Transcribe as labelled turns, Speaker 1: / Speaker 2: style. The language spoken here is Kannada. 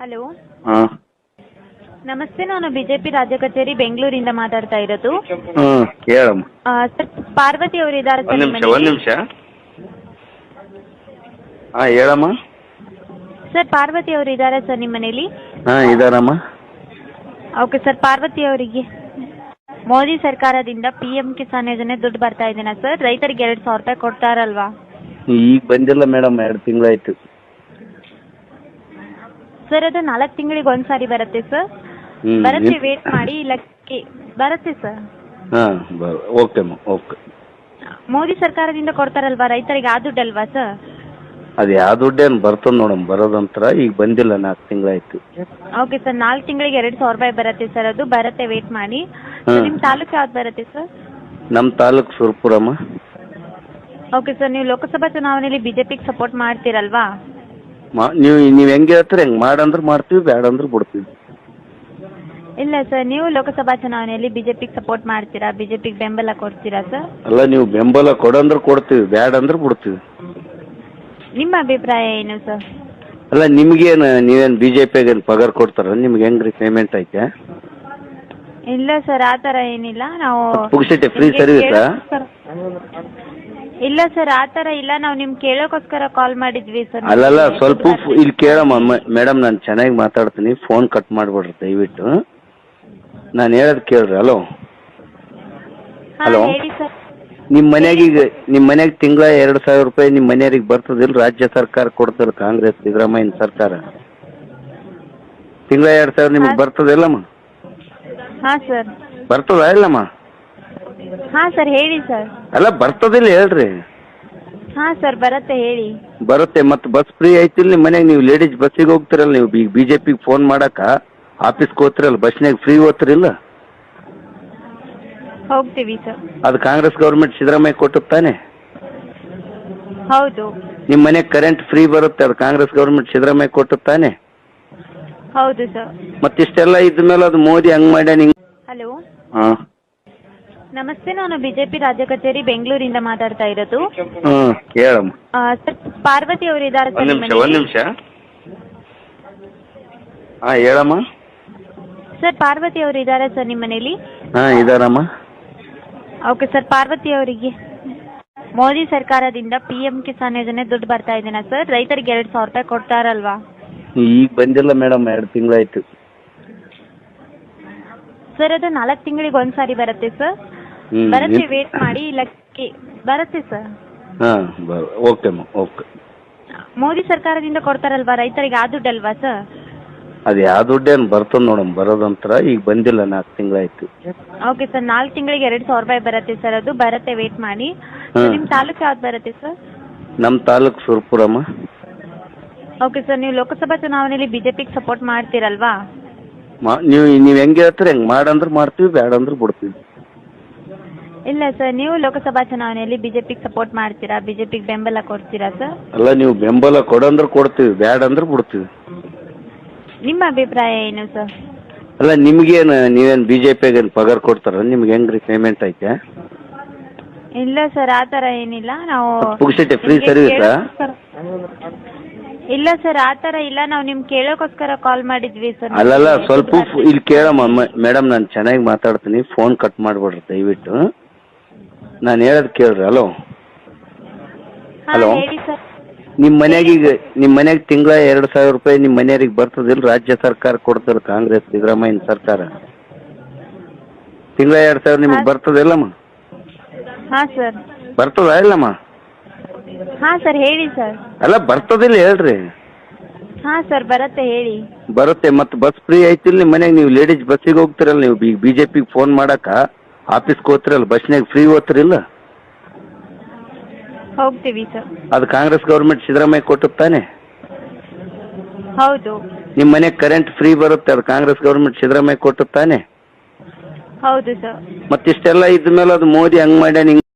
Speaker 1: ಹಲೋ. ನಮಸ್ತೆ ನಾನು ಬಿಜೆಪಿ ರಾಜ್ಯ ಕಚೇರಿ ಬೆಂಗಳೂರಿಂದ ಮಾತಾಡ್ತಾ ಇರೋದು.
Speaker 2: ಹೇಳಮ್ಮ
Speaker 1: ಆ, ಸರ್ ಪಾರ್ವತಿ ಅವರು ಇದ್ದಾರೆ
Speaker 2: ಒಂದು ನಿಮಿಷ ಒಂದು ನಿಮಿಷ. ಹಾಂ ಹೇಳಮ್ಮ.
Speaker 1: ಸರ್ ಪಾರ್ವತಿ ಅವರು ಇದ್ದಾರೆ ಸರ್ ನಿಮ್ಮ ಮನೇಲಿ
Speaker 2: ಹಾಂ ಇದಾರಮ್ಮ.
Speaker 1: ಓಕೆ ಸರ್ ಪಾರ್ವತಿ ಅವರಿಗೆ ಮೋದಿ ಸರ್ಕಾರದಿಂದ ಪಿ ಎಂ ಕಿಸಾನ್ ಯೋಜನೆ ದುಡ್ಡು ಬರ್ತಾ ಇದೇನಾ ಸರ್? ರೈತರಿಗೆ ಎರಡು ಸಾವಿರ ರೂಪಾಯಿ ಕೊಡ್ತಾರಲ್ವಾ?
Speaker 2: ಈಗ ಬಂದಿಲ್ಲ ಮೇಡಮ್ ಎರಡು ತಿಂಗಳಾಯ್ತು.
Speaker 1: ಸರ್ ಅದು ನಾಲ್ಕು ತಿಂಗಳಿಗೆ ಒಂದ್ಸಾರಿ ಬರುತ್ತೆ ಸರ್. ಬರುತ್ತೆ ವೇಟ್ ಮಾಡಿ ಲಕ್ಕಿ ಕೇ- ಬರುತ್ತೆ ಸರ್.
Speaker 2: ಹಾಂ ಬರ್ ಓಕೆ ಅಮ್ಮ ಓಕೆ
Speaker 1: ಮೋದಿ ಸರ್ಕಾರದಿಂದ ಕೊಡ್ತಾರಲ್ವಾ ರೈತರಿಗೆ ಆ ದುಡ್ಡಲ್ವಾ ಸರ್?
Speaker 2: ಅದು ಯಾವ ದುಡ್ಡೇನು ಬರ್ತದೆ ನೋಡಮ್ಮ ಬರೋದಂತರ ಈಗ ಬಂದಿಲ್ಲ ನಾಲ್ಕು ತಿಂಗಳಾಯ್ತು.
Speaker 1: ಓಕೆ ಸರ್ ನಾಲ್ಕು ತಿಂಗಳಿಗೆ ಎರಡು ಸಾವಿರ ರೂಪಾಯಿ ಬರುತ್ತೆ ಸರ್ ಅದು ಬರುತ್ತೆ ವೇಟ್ ಮಾಡಿ.
Speaker 2: ಹ್ಮ್.
Speaker 1: ನಿಮ್ಮ ತಾಲೂಕು ಯಾವ್ದು ಬರುತ್ತೆ ಸರ್?
Speaker 2: ನಮ್ಮ ತಾಲೂಕು ಸುರ್ಪುರಮ್ಮ.
Speaker 1: ಓಕೆ ಸರ್ ನೀವು ಲೋಕಸಭಾ ಚುನಾವಣೆಯಲ್ಲಿ ಬಿಜೆಪಿಗೆ ಸಪೋರ್ಟ್ ಮಾಡ್ತೀರಲ್ವಾ?
Speaker 2: ನೀವು ನೀವು ಹೆಂಗ್ ಹೇಳ್ತೀರಿ ಹೆಂಗ್ ಮಾಡಂದ್ರೆ ಮಾಡ್ತೀವಿ ಬೇಡ ಅಂದ್ರೆ ಬಿಡ್ತೀವಿ.
Speaker 1: ಇಲ್ಲ ಸರ್ ನೀವು ಲೋಕಸಭಾ ಚುನಾವಣೆಯಲ್ಲಿ ಬಿಜೆಪಿಗೆ ಸಪೋರ್ಟ್ ಮಾಡ್ತೀರಾ ಬಿಜೆಪಿ ಬೆಂಬಲ ಕೊಡ್ತೀರಾ ಸರ್?
Speaker 2: ಅಲ್ಲ ನೀವು ಬೆಂಬಲ ಕೊಡಂದ್ರೆ ಕೊಡ್ತೀವಿ ಬೇಡ ಅಂದ್ರೆ ಬಿಡ್ತೀವಿ.
Speaker 1: ನಿಮ್ಮ ಅಭಿಪ್ರಾಯ ಏನು ಸರ್?
Speaker 2: ಅಲ್ಲ ನಿಮ್ಗೇನು ನೀವೇನು ಬಿ ಜೆ ಪಿಗೇನು ಪಗಾರ ಕೊಡ್ತಾರ ನಿಮ್ಗೆ ಹೆಂಗ್ರಿ ಪೇಮೆಂಟ್ ಐತೆ?
Speaker 1: ಇಲ್ಲ ಸರ್ ಆತರ ಥರ ಏನಿಲ್ಲ ನಾವು
Speaker 2: ಪುಗ್ಸಿಟ್ಟೆ ಫ್ರೀ ಸರ್ವಿಸ್
Speaker 1: ಇಲ್ಲ ಸರ್ ಆ ಥರ ಇಲ್ಲ. ನಾವು ನಿಮ್ ಕೇಳೋಕ್ಕೋಸ್ಕರ ಕಾಲ್ ಮಾಡಿದ್ವಿ ಸರ್
Speaker 2: ಅಲ್ಲಲ್ಲ ಸ್ವಲ್ಪ ಫ್- ಇಲ್ಲಿ ಕೇಳಮ್ಮ ಮೇಡಮ್ ನಾನು ಚೆನ್ನಾಗಿ ಮಾತಾಡ್ತೀನಿ. ಫೋನ್ ಕಟ್ ಮಾಡ್ಬಿಡ್ರಿ ದಯವಿಟ್ಟು. ನಾನು ಹೇಳದ್ ಕೇಳ್ರಿ ಹಲೋ.
Speaker 1: ಹಾಂ
Speaker 2: ಹಲೋ.
Speaker 1: ಹೇಳಿ ಸರ್
Speaker 2: ನಿಮ್ಮ ಮನೆಗೆ ಈಗ ನಿಮ್ಮ ಮನೆಗೆ ತಿಂಗಳ ಎರಡು ಸಾವಿರ ರೂಪಾಯಿ ನಿಮ್ಮ ಮನೆಯವ್ರಿಗೆ ಬರ್ತದಿಲ್ಲ? ರಾಜ್ಯ ಸರ್ಕಾರ ಕೊಡ್ತಾರೆ ಕಾಂಗ್ರೆಸ್ ಸಿದ್ದರಾಮಯ್ಯನ ಸರ್ಕಾರ. ತಿಂಗಳ ಎರಡ್ ಸಾವಿರ ನಿಮ್ಗೆ. ಬರ್ತದಿಲ್ಲಮ್ಮ?
Speaker 1: ಹಾಂ ಸರ್
Speaker 2: ಬರ್ತದ ಇಲ್ಲಮ್ಮ?
Speaker 1: ಹಾಂ ಸರ್ ಹೇಳಿ ಸರ್.
Speaker 2: ಅಲ್ಲ ಬರ್ತದಿಲ್ಲ ಹೇಳ್ರಿ.
Speaker 1: ಹಾ ಸರ್ ಬರುತ್ತೆ ಹೇಳಿ.
Speaker 2: ಬರುತ್ತೆ ಮತ್ತೆ ಬಸ್ ಫ್ರೀ ಐತಿಲ್ಲ ನಿಮ್ಮ ಮನ್ಯಾಗ ನೀವು ಲೇಡೀಸ್ ಬಸ್ಸಿಗೆ ಹೋಗ್ತಿರಲ್ಲ ನೀವು ಈಗ ಬಿ ಜೆ ಪಿಗೆ ಫೋನ್ ಮಾಡಾಕ ಆಫೀಸ್ಗೆ ಹೋಗ್ತಿರಲ್ಲ ಬಸ್ನಾಗ ಫ್ರೀ ಓದ್ತಿರಿಲ್ಲ
Speaker 1: ಹೋಗ್ತೀವಿ ಸರ್.
Speaker 2: ಅದು ಕಾಂಗ್ರೆಸ್ ಗೌರ್ಮೆಂಟ್ ಸಿದ್ದರಾಮಯ್ಯ ಕೊಟ್ಟು ತಾನೆ?
Speaker 1: ಹೌದು.
Speaker 2: ನಿಮ್ಮ ಮನೆಗೆ ಕರೆಂಟ್ ಫ್ರೀ ಬರುತ್ತೆ ಅದು ಕಾಂಗ್ರೆಸ್ ಗೌರ್ಮೆಂಟ್ ಸಿದ್ದರಾಮಯ್ಯ ಕೊಟ್ಟು ತಾನೆ?
Speaker 1: ಹೌದು ಸರ್.
Speaker 2: ಮತ್ತಿಷ್ಟೆಲ್ಲ ಇದ್ಮೇಲೆ ಅದು ಮೋದಿ ಹಂಗ್ ಮಾಡ್ಯಾನ ಹಿಂಗ್
Speaker 1: ಹಲೋ?
Speaker 2: ಹಾಂ.
Speaker 1: ನಮಸ್ತೆ ನಾನು ಬಿಜೆಪಿ ರಾಜ್ಯ ಕಚೇರಿ ಬೆಂಗಳೂರಿಂದ ಮಾತಾಡ್ತಾ ಇರೋದು.
Speaker 2: ಹ್ಞೂ ಹೇಳಮ್ಮ
Speaker 1: ಆ, ಸರ್ ಪಾರ್ವತಿ ಅವರು ಇದ್ದಾರೆ ನಿಮ್ಮ
Speaker 2: ನಿಮಿಷ ಒಂದ್ ನಿಮಿಷ. ಹಾ ಹೇಳಮ್ಮ.
Speaker 1: ಸರ್ ಪಾರ್ವತಿ ಅವರು ಇದ್ದಾರೆ ಸರ್ ನಿಮ್ಮ ಮನೇಲಿ
Speaker 2: ಹಾ ಇದಾರಮ್ಮ.
Speaker 1: ಓಕೆ ಸರ್ ಪಾರ್ವತಿ ಅವರಿಗೆ ಮೋದಿ ಸರ್ಕಾರದಿಂದ ಪಿ ಎಂ ಕಿಸಾನ್ ಯೋಜನೆ ದುಡ್ಡು ಬರ್ತಾ ಇದೆನಾ ಸರ್? ರೈತರಿಗೆ ಎರಡು ಸಾವಿರ ರೂಪಾಯಿ ಕೊಡ್ತಾರಲ್ವಾ
Speaker 2: ಈಗ ಬಂದಿಲ್ಲ ಮೇಡಮ್ ಎರಡು ತಿಂಗಳಾಯ್ತು.
Speaker 1: ಸರ್ ಅದು ನಾಲ್ಕು ತಿಂಗಳಿಗೆ ಒಂದ್ಸಾರಿ ಬರುತ್ತೆ ಸರ್? ಬರುತ್ತೆ ವೇಟ್ ಮಾಡಿ ಇಲ್ಲ ಕೇ- ಬರುತ್ತೆ ಸರ್
Speaker 2: ಹಾಂ ಬರ ಓಕೆ ಅಮ್ಮ ಓಕೆ
Speaker 1: ಮೋದಿ ಸರ್ಕಾರದಿಂದ ಕೊಡ್ತಾರಲ್ವಾ ರೈತರಿಗೆ ಆ ದುಡ್ಡಲ್ವಾ ಸರ್
Speaker 2: ಅದು ಯಾವ ದುಡ್ಡೇನು ಬರ್ತದೆ ನೋಡಮ್ಮ ಬರೋದಂತರ ಈಗ ಬಂದಿಲ್ಲ ನಾಲ್ಕು ತಿಂಗಳಾಯ್ತು.
Speaker 1: ಓಕೆ ಸರ್ ನಾಲ್ಕು ತಿಂಗಳಿಗೆ ಎರಡು ಸಾವಿರ ರೂಪಾಯಿ ಬರುತ್ತೆ ಸರ್ ಅದು ಬರುತ್ತೆ ವೇಟ್ ಮಾಡಿ.
Speaker 2: ಹ್ಮ್.
Speaker 1: ನಿಮ್ಮ ತಾಲೂಕು ಯಾವ್ದು ಬರುತ್ತೆ ಸರ್
Speaker 2: ನಮ್ಮ ತಾಲೂಕು ಸುರ್ಪುರಮ್ಮ.
Speaker 1: ಓಕೆ ಸರ್ ನೀವು ಲೋಕಸಭಾ ಚುನಾವಣೆಯಲ್ಲಿ ಬಿಜೆಪಿಗೆ ಸಪೋರ್ಟ್ ಮಾಡ್ತೀರಲ್ವಾ?
Speaker 2: ಮಾ ನೀವು ನೀವು ಹೆಂಗೆ ಹೇಳ್ತೀರಿ ಹೆಂಗೆ ಮಾಡಂದ್ರೆ ಮಾಡ್ತೀವಿ ಬೇಡ ಅಂದ್ರೆ ಬಿಡ್ತೀವಿ.
Speaker 1: ಇಲ್ಲ ಸರ್ ನೀವು ಲೋಕಸಭಾ ಚುನಾವಣೆಯಲ್ಲಿ ಬಿಜೆಪಿಗೆ ಸಪೋರ್ಟ್ ಮಾಡ್ತೀರಾ? ಬಿಜೆಪಿಗೆ ಬೆಂಬಲ ಕೊಡ್ತೀರಾ ಸರ್?
Speaker 2: ಅಲ್ಲ ನೀವು ಬೆಂಬಲ ಕೊಡಂದ್ರೆ ಕೊಡ್ತೀವಿ ಬೇಡ ಅಂದ್ರೆ ಬಿಡ್ತೀವಿ
Speaker 1: ನಿಮ್ಮ ಅಭಿಪ್ರಾಯ ಏನು ಸರ್?
Speaker 2: ಅಲ್ಲ ನಿಮ್ಗೇನು ನೀವೇನು ಬಿ ಜೆ ಪಿಗೇನು ಪಗಾರ ಕೊಡ್ತಾರ? ನಿಮ್ಗೆ ಹೆಂಗ್ರಿ ಪೇಮೆಂಟ್ ಐತೆ?
Speaker 1: ಇಲ್ಲ ಸರ್ ಆ ಥರ ಏನಿಲ್ಲ. ನಾವು
Speaker 2: ಪುಗ್ಸಿಟ್ಟೆ ಫ್ರೀ ಸರ್ವಿಸ್
Speaker 1: ಇಲ್ಲ ಸರ್ ಆ ಥರ ಇಲ್ಲ. ನಾವು ನಿಮ್ಗೆ ಕೇಳೋಕ್ಕೋಸ್ಕರ ಕಾಲ್ ಮಾಡಿದ್ವಿ ಸರ್.
Speaker 2: ಅಲ್ಲಲ್ಲ ಸ್ವಲ್ಪ ಫ್- ಇಲ್ಲಿ ಕೇಳಮ್ಮ ಮೇಡಮ್ ನಾನು ಚೆನ್ನಾಗಿ ಮಾತಾಡ್ತೀನಿ. ಫೋನ್ ಕಟ್ ಮಾಡ್ಬಿಡ್ರಿ ದಯವಿಟ್ಟು. ನಾನು ಹೇಳದ್ ಕೇಳ್ರಿ ಹಲೋ.
Speaker 1: ಹಾಂ
Speaker 2: ಹಲೋ.
Speaker 1: ಹೇಳಿ ಸರ್.
Speaker 2: ನಿಮ್ಮ ಮನೆಗೆ ಈಗ ನಿಮ್ಮ ಮನೆಗೆ ತಿಂಗಳ ಎರಡು ಸಾವಿರ ರೂಪಾಯಿ ನಿಮ್ಮ ಮನೆಯವ್ರಿಗೆ ಬರ್ತದಿಲ್ಲ ರಾಜ್ಯ ಸರ್ಕಾರ ಕೊಡ್ತಾರೆ ಕಾಂಗ್ರೆಸ್ ಸಿದ್ದರಾಮಯ್ಯನ ಸರ್ಕಾರ. ತಿಂಗಳ ಎರಡ್ ಸಾವಿರ ನಿಮ್ಗೆ. ಬರ್ತದಿಲ್ಲಮ್ಮ?
Speaker 1: ಹಾಂ ಸರ್.
Speaker 2: ಬರ್ತದ ಇಲ್ಲಮ್ಮ?
Speaker 1: ಹಾಂ ಸರ್ ಹೇಳಿ ಸರ್.
Speaker 2: ಅಲ್ಲ ಬರ್ತದಿಲ್ಲ ಹೇಳ್ರಿ.
Speaker 1: ಹಾಂ ಸರ್ ಬರುತ್ತೆ ಹೇಳಿ.
Speaker 2: ಬರುತ್ತೆ ಮತ್ತೆ ಬಸ್ ಫ್ರೀ ಐತಿಲ್ಲ ನಿಮ್ಮ ಮನ್ಯಾಗ ನೀವು ಲೇಡೀಸ್ ಬಸ್ಸಿಗೆ ಹೋಗ್ತಿರಲ್ಲ ನೀವು ಈಗ ಬಿ ಜೆ ಪಿಗೆ ಫೋನ್ ಮಾಡಾಕ ಆಫೀಸ್ಗೆ ಹೋಗ್ತಿರಲ್ಲ ಬಸ್ನಾಗ ಫ್ರೀ ಓದ್ತಿರಿಲ್ಲ
Speaker 1: ಹೋಗ್ತೀವಿ ಸರ್.
Speaker 2: ಅದು ಕಾಂಗ್ರೆಸ್ ಗೌರ್ಮೆಂಟ್ ಸಿದ್ದರಾಮಯ್ಯ ಕೊಟ್ಟು ತಾನೆ?
Speaker 1: ಹೌದು.
Speaker 2: ನಿಮ್ಮ ಮನೆಗೆ ಕರೆಂಟ್ ಫ್ರೀ ಬರುತ್ತೆ ಅದು ಕಾಂಗ್ರೆಸ್ ಗೌರ್ಮೆಂಟ್ ಸಿದ್ದರಾಮಯ್ಯ ಕೊಟ್ಟು ತಾನೆ?
Speaker 1: ಹೌದು ಸರ್.
Speaker 2: ಮತ್ತಿಷ್ಟೆಲ್ಲ ಇದ್ಮೇಲೆ ಅದು ಮೋದಿ ಹಂಗ್ ಮಾಡ್ಯಾನ ಹಿಂಗ್